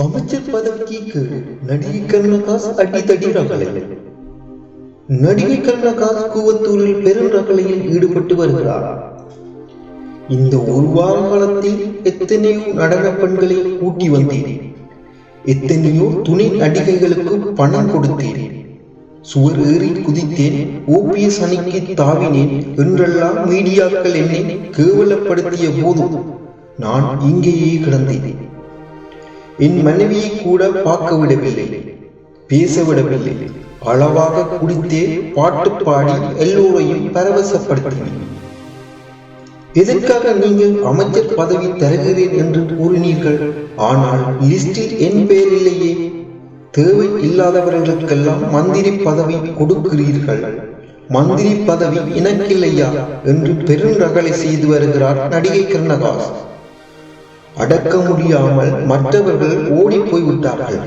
அமைச்சர் பதவிக்கு நடிகை கருணகாஸ் அடித்தடி ரகளை நடிகை கருணகாஸ் கூவத்தூரில் பெரும் ரகளையில் ஈடுபட்டு வருகிறார். இந்த ஒரு வார காலத்தில் எத்தனையோ நடன பெண்களை கூட்டி வந்தேன். எத்தனையோ துணை நடிகைகளுக்கு பணம் கொடுத்தேன். சுவர் ஏறி குதித்தேன் ஓபிஎஸ் அணிக்கு தாவினேன் என்றெல்லாம் மீடியாக்கள் என்னை கேவலப்படுத்திய போதும் நான் இங்கேயே கிடந்தேன். என் மனைவியை கூட பார்க்க விடவில்லை. பேச விடவில்லை. அளவாக குடித்தே பாட்டு பாடி எல்லோரையும் பரவசப்படுத்தினேன். எதற்காக நீங்கள் அமைச்சர் பதவி தருகிறேன் என்று கூறினீர்கள்? ஆனால் லிஸ்டில் என் பெயர் இல்லையே தேவை இல்லாதவர்களுக்கெல்லாம் மந்திரி பதவி கொடுக்கிறீர்கள். மந்திரி பதவி எனக்கில்லையா? என்று பெருநகலை செய்து வருகிறார் நடிகை கருணகாஸ். அடக்க முடியாமல் மற்றவர்கள் ஓடி போய்விட்டார்கள்